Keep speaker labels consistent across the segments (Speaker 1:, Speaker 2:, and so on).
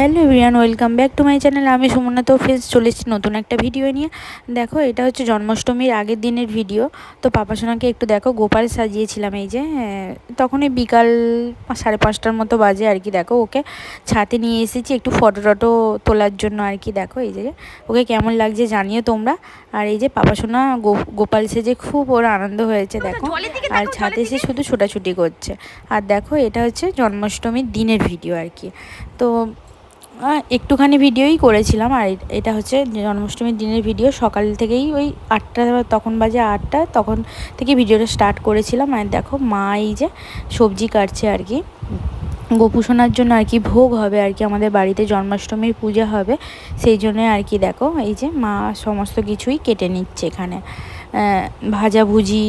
Speaker 1: Hello everyone welcome back to my channel. আমি সুমনা তো face চলে এসেছি নতুন একটা ভিডিও নিয়ে। দেখো এটা হচ্ছে জন্মাষ্টমীর আগের দিনের ভিডিও। তো পাপা সোনাকে একটু দেখো গোপাল সাজিয়েছিলাম এই যে হ্যাঁ, তখনই বিকাল সাড়ে পাঁচটার মতো বাজে আর কি। দেখো ওকে ছাতে নিয়ে এসেছি একটু ফটো টটো তোলার জন্য আর কি। দেখো এই যে ওকে কেমন লাগছে জানিও তোমরা। আর এই যে পাপা সোনা গোপাল সেজে খুব ওর আনন্দ হয়েছে দেখো। আর ছাদে এসে শুধু ছোটাছুটি করছে। আর দেখো এটা হচ্ছে জন্মাষ্টমীর দিনের ভিডিও আর কি। তো একটুখানি ভিডিওই করেছিলাম, আর এটা হচ্ছে জন্মাষ্টমীর দিনের ভিডিও। সকাল থেকেই ওই আটটা তখন বাজে আটটা, তখন থেকে ভিডিওটা স্টার্ট করেছিলাম। আর দেখো মা এই যে সবজি কাটছে আর কি। গোপুসোনার জন্য আর কি ভোগ হবে আর কি, আমাদের বাড়িতে জন্মাষ্টমীর পূজা হবে। সেই জন্য আর কি দেখো, এই যে মা সমস্ত কিছুই কেটে নিচ্ছে এখানে। ভাজাভুজি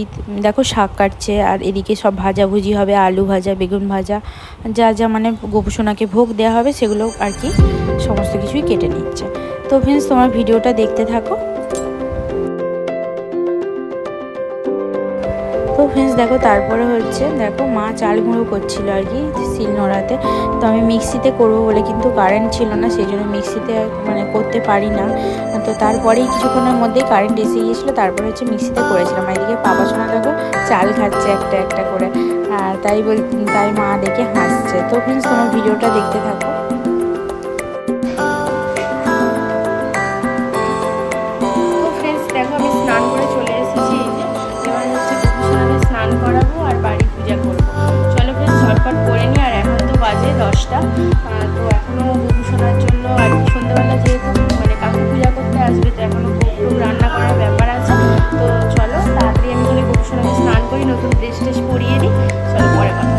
Speaker 1: দেখো শাক কাটছে, আর এদিকে সব ভাজাভুজি হবে, আলু ভাজা, বেগুন ভাজা, যা যা মানে গোপসোনাকে ভোগ দেওয়া হবে, সেগুলো আর কি সমস্ত কিছুই কেটে নিচ্ছে। তো ফ্রেন্ডস তোমার ভিডিওটা দেখতে থাকো। তো ফ্রেন্ডস দেখো তারপরে হচ্ছে, দেখো মা চাল গুঁড়ো করছিল আর কি শিল নোড়াতে তো আমি মিক্সিতে করব বলে কিন্তু কারেন্ট ছিল না, সেই জন্য মিক্সিতে মানে করতে পারি না। তো তারপরেই কিছুক্ষণের মধ্যেই কারেন্ট এসে গিয়েছিল, তারপরে হচ্ছে মিক্সিতে করেছিলাম। এদিকে পাপা শোনা দেখো চাল খাচ্ছে একটা একটা করে। আর তাই বল, তাই মা দেখে হাসছে। তো ফ্রেন্ডস তোমার ভিডিওটা দেখতে থাকো।
Speaker 2: দশটা তো এখনও বুবু শোনার জন্য আর কি সন্ধ্যাবেলা যেহেতু মানে কাকু পূজা করতে আসবে, তো এখনও ভোগ রান্না করার ব্যাপার আছে। তো চলো, তাড়াতাড়ি আমি তাহলে বুবু শোনাকে স্নান করি, নতুন ড্রেস ট্রেস পরিয়ে দিই। চলো, পরে কথা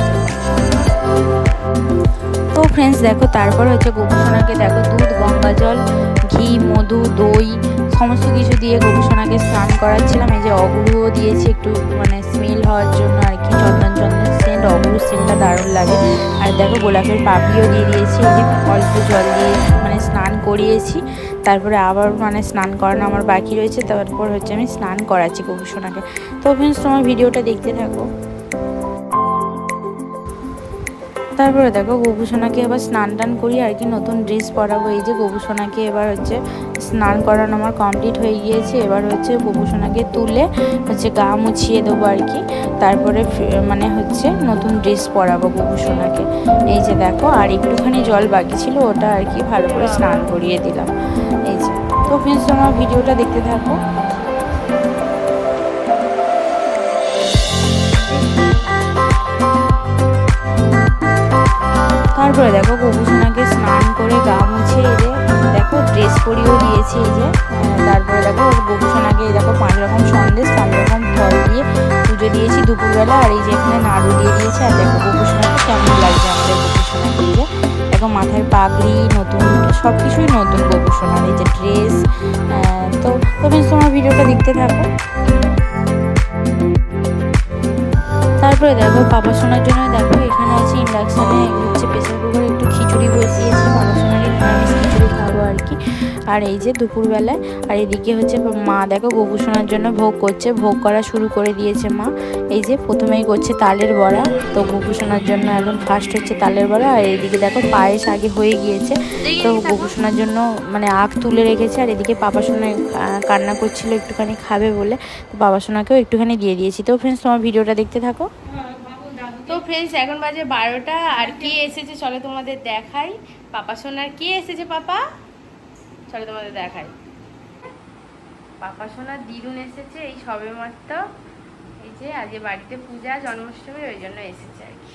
Speaker 1: তো ফ্রেন্ডস দেখো, তারপর হচ্ছে গোপুসোনাকে দেখো, দুধ, গঙ্গা জল, ঘি, মধু, দই, সমস্ত কিছু দিয়ে গোপুসোনাকে স্নান করাচ্ছিলাম। এই যে অগুরুও দিয়েছি একটু মানে স্মেল হওয়ার জন্য আর কি চন্দন চন্দন সেন্ট অগুরু সিনটা দারুণ লাগে। আর দেখো গোলাপের পাপড়িও দিয়ে দিয়েছি অল্প জল দিয়ে মানে স্নান করিয়েছি। তারপরে আবার মানে স্নান করানো আমার বাকি রয়েছে, তারপর হচ্ছে আমি স্নান করাচ্ছি গোপুসোনাকে তো ফ্রেন্ডস তোমার ভিডিওটা দেখতে থাকো। তারপরে দেখো গোপুসোনাকে এবার স্নান টান করি আর কি, নতুন ড্রেস পরাবো। এই যে গোপুসোনাকে এবার হচ্ছে স্নান করানো আমার কমপ্লিট হয়ে গিয়েছে। এবার হচ্ছে গোপুসোনাকে তুলে হচ্ছে গা মুছিয়ে দেবো আর কি। তারপরে মানে হচ্ছে নতুন ড্রেস পরাবো গোপুসোনাকে। এই যে দেখো, আর একটুখানি জল বাকি ছিল, ওটা আর কি ভালো করে স্নান করিয়ে দিলাম। এই যে। তো ফ্রেন্ডস তোমার ভিডিওটা দেখতে থাকো। তারপরে দেখো গোপুসোনাকে স্নান করে গা মুছে এলে দেখো ড্রেস পরিয়েও দিয়েছি এই যে। তারপরে দেখো গোপুসোনাকে দেখো পাঁচ রকম সন্দেশ, পাঁচ রকম ফল দিয়ে পুজো দিয়েছি দুপুরবেলা। আর এই যে এখানে নাড়ু দিয়ে দিয়েছে। আর দেখো গোপুসোনাকে কেমন লাগছে আমাদের গোপুসোনাকে এই যে দেখো মাথায় পাগড়ি, নতুন সব কিছুই নতুন গোপুসোনার এই যে ড্রেস তো তবে তোমার ভিডিওটা দেখতে থাকো। তারপরে দেখো, পাপা শোনার জন্য দেখো, এখানে আছে ইন্ডাকশানে হচ্ছে প্রেসার কুকারে একটু খিচুড়ি বসিয়েছি পাপা সোনার নিরামিষ খিচুড়ি খাব আর কি। আর এই যে দুপুরবেলায়, আর এদিকে হচ্ছে মা দেখো গবু শোনার জন্য ভোগ করছে, ভোগ করা শুরু করে দিয়েছে মা। এই যে প্রথমেই করছে তালের বড়া, তো গবু শোনার জন্য এখন ফার্স্ট হচ্ছে তালের বড়া, আর এদিকে দেখো পায়েস আগে হয়ে গিয়েছে। তো গবু শোনার জন্য মানে আখ তুলে রেখেছে, আর এদিকে পাপা সোনা কান্না করছিল একটুখানি খাবে বলে, তো বাবা সোনাকেও একটুখানি দিয়ে দিয়েছি। তো ফ্রেন্ডস তোমার ভিডিওটা দেখতে থাকো।
Speaker 2: তো ফ্রেন্ডস এখন বাজে বারোটা, আর কি এসেছে চলো তোমাদের দেখাই। পাপা সোনার কি এসেছে, পাপা? চলো তোমাদের দেখাই। পাপা সোনার দিদুন এসেছে, এই সবে মাত্র। এই যে, আজকে বাড়িতে পূজা, জন্মাষ্টমী, ওই জন্য এসেছে আর কি।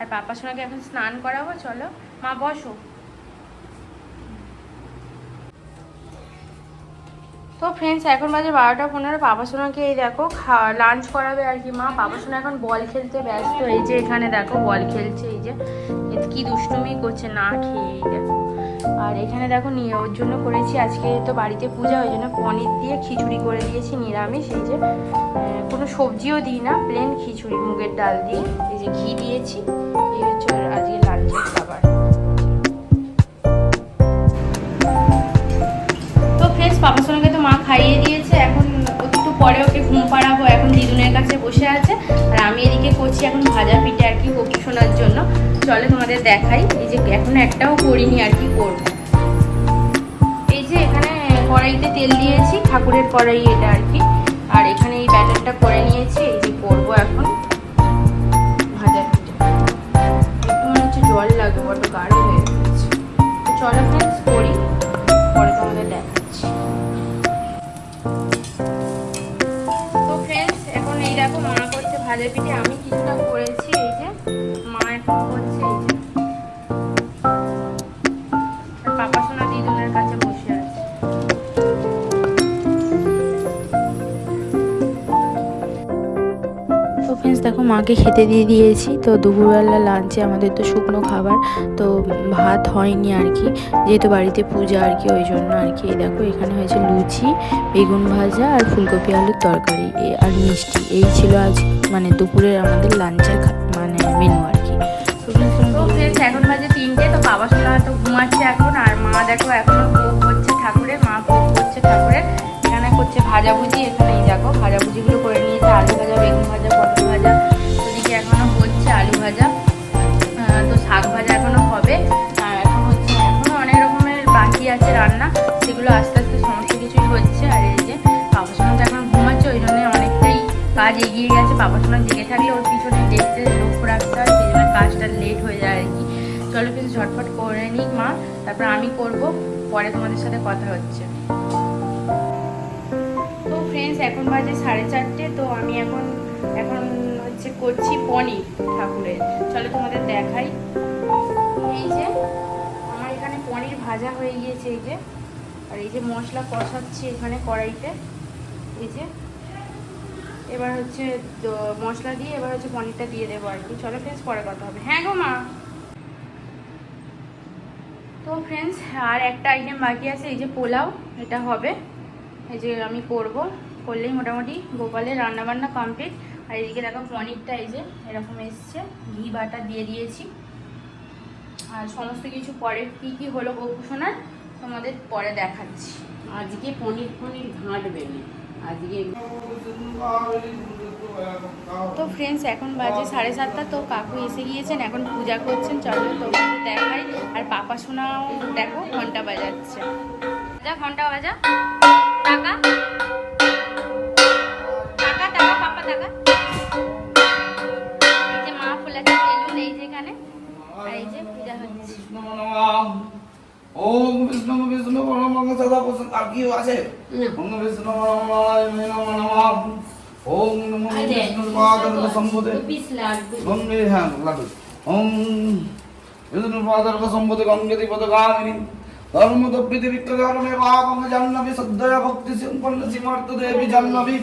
Speaker 2: আর পাপা সোনাকে এখন স্নান করাবো, চলো। মা, বসো। তো ফ্রেন্ডস এখন বাজে বারোটা পনেরো। পাপা সোনাকে এই দেখো খাওয়া লাঞ্চ করাবে আর কি মা। পাপা সোনা এখন বল খেলতে ব্যস্ত। এই যে এখানে দেখো, বল খেলছে, এই যে। কি দুষ্টুমি করছে, না খেয়ে। এই দেখো আর এখানে দেখো নিয়ে ওর জন্য করেছি, আজকে তো বাড়িতে পূজা, ওই জন্য পনির দিয়ে খিচুড়ি করে দিয়েছি, নিরামিষ। এই যে কোনো সবজিও দিই না প্লেন খিচুড়ি, মুগের ডাল দিয়ে। এই যে ঘি দিয়েছি, এই হচ্ছে আজকে খাবার। তো পাপা সোনাকে তো মা খাইয়ে দিয়েছে, এখন একটু পরে দিদুনের কাছে বসে আছে। আর আমি এদিকে করছি এখন ভাজা পিঠে আর কি কপি শোনার জন্য। চলে তোমাদের দেখাই। এই যে এখনও একটাও করিনি আর কি করব। এই যে এখানে কড়াইতে তেল দিয়েছি, ঠাকুরের কড়াই এটা আর কি। আর এখানে এই ব্যাটারটা করে নিয়েছি, এই যে করব এখন ভাজা পিঠে। একটু মনে হচ্ছে জল লাগবে বড্ড গাঢ় হয়ে গেছে। চলো
Speaker 1: মাকে খেতে দিয়ে দিয়েছি। তো দুপুরবেলা লাঞ্চে আমাদের তো শুকনো খাবার, তো ভাত হয়নি আর কি। যেহেতু বাড়িতে পূজা আর কি, ওই জন্য আর কি। দেখো, এখানে হয়েছে লুচি, বেগুন ভাজা আর ফুলকপি আলুর তরকারি আর মিষ্টি। এই ছিল আজ মানে দুপুরের আমাদের লাঞ্চের মানে মেনু আর কি।
Speaker 2: এখন বাজে তিনটে, তো বাবা সোনা ঘুমাচ্ছে এখন, আর মা দেখো এখনও ভোগ করছে ঠাকুরের, মা ভোগ করছে ঠাকুরের, এখানে করছে ভাজাভুজি এখানে এই দেখো ভাজাভুজিগুলো ভাজা। তো শাক ভাজা এখনও হবে। এখন হচ্ছে, এখনও অনেক রকমের বাকি আছে রান্না। সেগুলো আস্তে আস্তে সমস্ত কিছুই হচ্ছে। আর এই যে বাবা সোনা তো এখন ঘুমাচ্ছে, ওই জন্য অনেকটাই কাজ এগিয়ে গেছে। বাবা সোনা জেগে থাকলে ওর পিছনে দেখতে লক্ষ্য রাখতে হয়, সেই জন্য কাজটা লেট হয়ে যায় আর কি। চলো কিন্তু ঝটফট করে নিই মা, তারপর আমি করব, পরে তোমাদের সাথে কথা হচ্ছে। তো ফ্রেন্ডস এখন বাজে সাড়ে চারটে, তো আমি এখন এখন হচ্ছে করছি পনির ঠাকুরের। চলো তোমাদের দেখাই। এই যে, আমার এখানে পনির ভাজা হয়ে গিয়েছে এই যে। আর এই যে মশলা কষাচ্ছি এখানে কড়াইতে। এই যে, এবার হচ্ছে মশলা দিয়ে এবার হচ্ছে পনিরটা দিয়ে দেবো আর কি। চলো ফ্রেন্ডস পরে কথা হবে। হ্যাঁ গো মা। তো ফ্রেন্ডস আর একটা আইটেম বাকি আছে, এই যে পোলাও, এটা হবে। এই যে আমি করব। করলেই মোটামুটি গোপালের রান্নাবান্না কমপ্লিট আর এদিকে দেখো পনিরটা এই যে এরকম এসছে ঘি বাটা দিয়ে দিয়েছি। আর সমস্ত কিছু পরে কি কি হলো গোপুসোনার তোমাদের পরে দেখাচ্ছি।
Speaker 3: আজকে পনির পনির ঘাঁটবে না আজকে
Speaker 2: তো ফ্রেন্ডস এখন বাজে সাড়ে সাতটা তো কাকু এসে গিয়েছেন এখন পূজা করছেন চলো তোমাদের দেখাই। আর পাপা শোনাও দেখো ঘণ্টা বাজাচ্ছে। যা ঘণ্টা বাজা। টাকা
Speaker 4: কি আছে ওম বিষ্ণু নমঃ নমঃ ওম নমো বিষ্ণু পাদর সম্বোধে
Speaker 3: পিস
Speaker 4: হ্যাঁ লাগু ওম বিষ্ণু পাদর সম্বোধে গঙ্গতি পদগামিনী ধর্ম দপ্পিতি বিক্রধর্মে জাহ্নবি সদ্দয়া ভক্তি সম্পন্ন সীমার্থ দেবী জাহ্নবি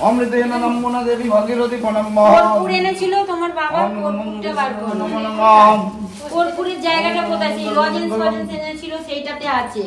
Speaker 4: অমৃতেন নমনা দেবী ভাগীরথী প্রণম্য
Speaker 3: কর্পূর এনেছিল তোমার বাবা কর্পূরটা বার করো
Speaker 4: নমঃ নমঃ
Speaker 3: কর্পূরের জায়গাটা কোথায় সেই লজেন্স ফজেন্স এনেছিল সেইটাতে আছে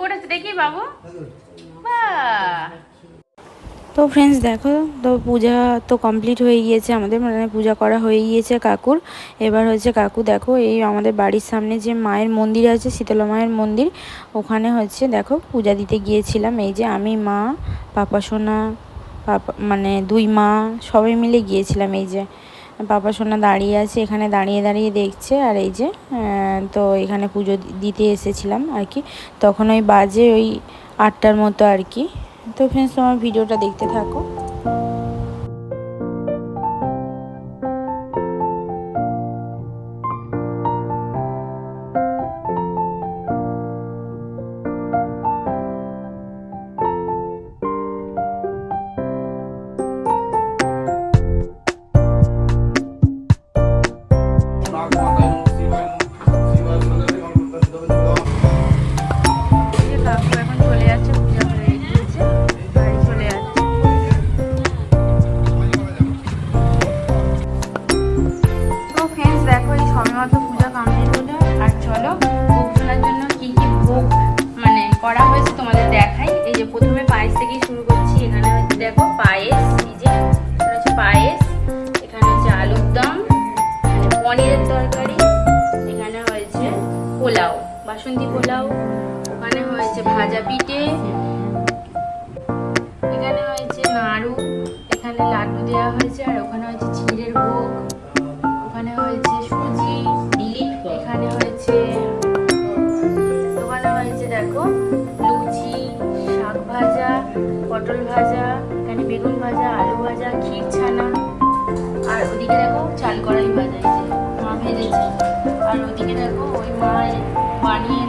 Speaker 2: করেছে দেখি বাবু।
Speaker 1: তো ফ্রেন্ডস দেখো, তো পূজা তো কমপ্লিট হয়ে গিয়েছে, আমাদের মানে পূজা করা হয়ে গিয়েছে কাকুর। এবার হচ্ছে কাকু, দেখো, এই আমাদের বাড়ির সামনে যে মায়ের মন্দির আছে, শীতলা মায়ের মন্দির, ওখানে হচ্ছে, দেখো, পূজা দিতে গিয়েছিলাম। এই যে আমি, মা, পাপা সোনা, পাপা মানে দুই মা, সবাই মিলে গিয়েছিলাম। এই যে পাপা সোনা দাঁড়িয়ে আছে, এখানে দাঁড়িয়ে দাঁড়িয়ে দেখছে আর এই যে তো এখানে পুজো দিতে এসেছিলাম আর কি। তখন ওই বাজে ওই আটটার মতো আর কি। তো ফ্রেন্ডস তোমার ভিডিওটা দেখতে থাকো।
Speaker 2: পিঠে এখানে হয়েছে নাড়ু এখানে লাড্ডু দেওয়া হয়েছে আর ওখানে হয়েছে ক্ষীরের ভোগ ওখানে হয়েছে সুজি এখানে হয়েছে ওখানে হয়েছে দেখো লুচি শাক ভাজা পটল ভাজা এখানে বেগুন ভাজা আলু ভাজা ক্ষীর ছানা আর ওদিকে দেখো চাল কড়াই ভাজা মা ভেজেছে। আর ওদিকে দেখো ওই মা বানিয়ে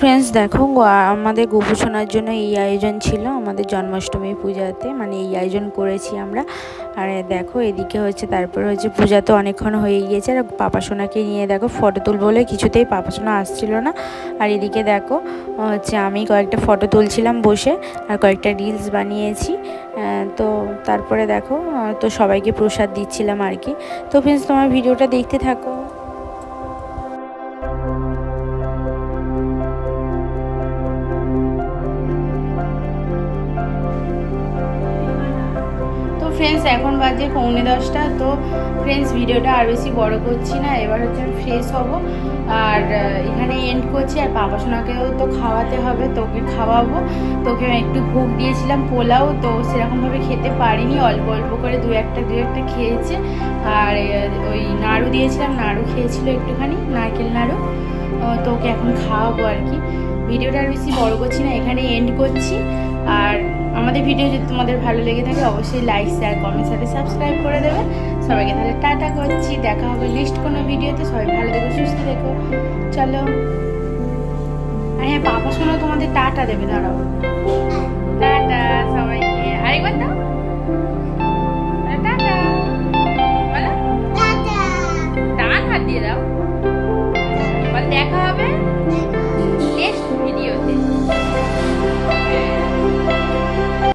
Speaker 1: ফ্রেন্ডস দেখো আমাদের গোপুসোনার জন্য এই আয়োজন ছিল, আমাদের জন্মাষ্টমী পূজাতে মানে এই আয়োজন করেছি আমরা। আর দেখো, এদিকে হচ্ছে, তারপর হচ্ছে, পূজা তো অনেকক্ষণ হয়ে গিয়েছে, আর পাপা সোনাকে নিয়ে দেখো ফটো তুলবো বলে কিছুতেই পাপা সোনা আসছিল না। আর এদিকে দেখো, হচ্ছে, আমি কয়েকটা ফটো তুলছিলাম বসে, আর কয়েকটা রিলস বানিয়েছি। তো তারপরে দেখো, তো সবাইকে প্রসাদ দিচ্ছিলাম আর কি। তো ফ্রেন্ডস তোমার ভিডিওটা দেখতে থাকো।
Speaker 2: বাজে পৌনে দশটা, তো ফ্রেন্ডস ভিডিওটা আর বেশি বড় করছি না, এবার হচ্ছে আমি ফ্রেশ হব। আর এখানে এন্ড করছি, আর পাপা সোনাকেও তো খাওয়াতে হবে, তোকে খাওয়াবো। তোকে একটু ভোগ দিয়েছিলাম, পোলাও, তো সেরকমভাবে খেতে পারিনি, অল্প অল্প করে দু একটা দু একটা খেয়েছে। আর ওই নাড়ু দিয়েছিলাম, নাড়ু খেয়েছিল একটুখানি, নারকেল নাড়ু। তো ওকে এখন খাওয়াবো আর কি। ভিডিওটা আর বেশি বড় করছি না, এখানে এন্ড করছি। আর আমাদের ভিডিও যদি তোমাদের ভালো লেগে থাকে অবশ্যই লাইক শেয়ার কমেন্ট সাথে সাবস্ক্রাইব করে দেবে। সবাইকে তাহলে টাটা করছি দেখা হবে লিস্ট কোনো ভিডিওতে সবাই ভালো দেখো সুস্থ দেখো চলো। আর হ্যাঁ পাপা শোনো তোমাদের টাটা দেবে দাঁড়াও। টাটা সবাইকে। আরেকবার দিয়ে দাও। দেখা হবে নেক্সট ভিডিওতে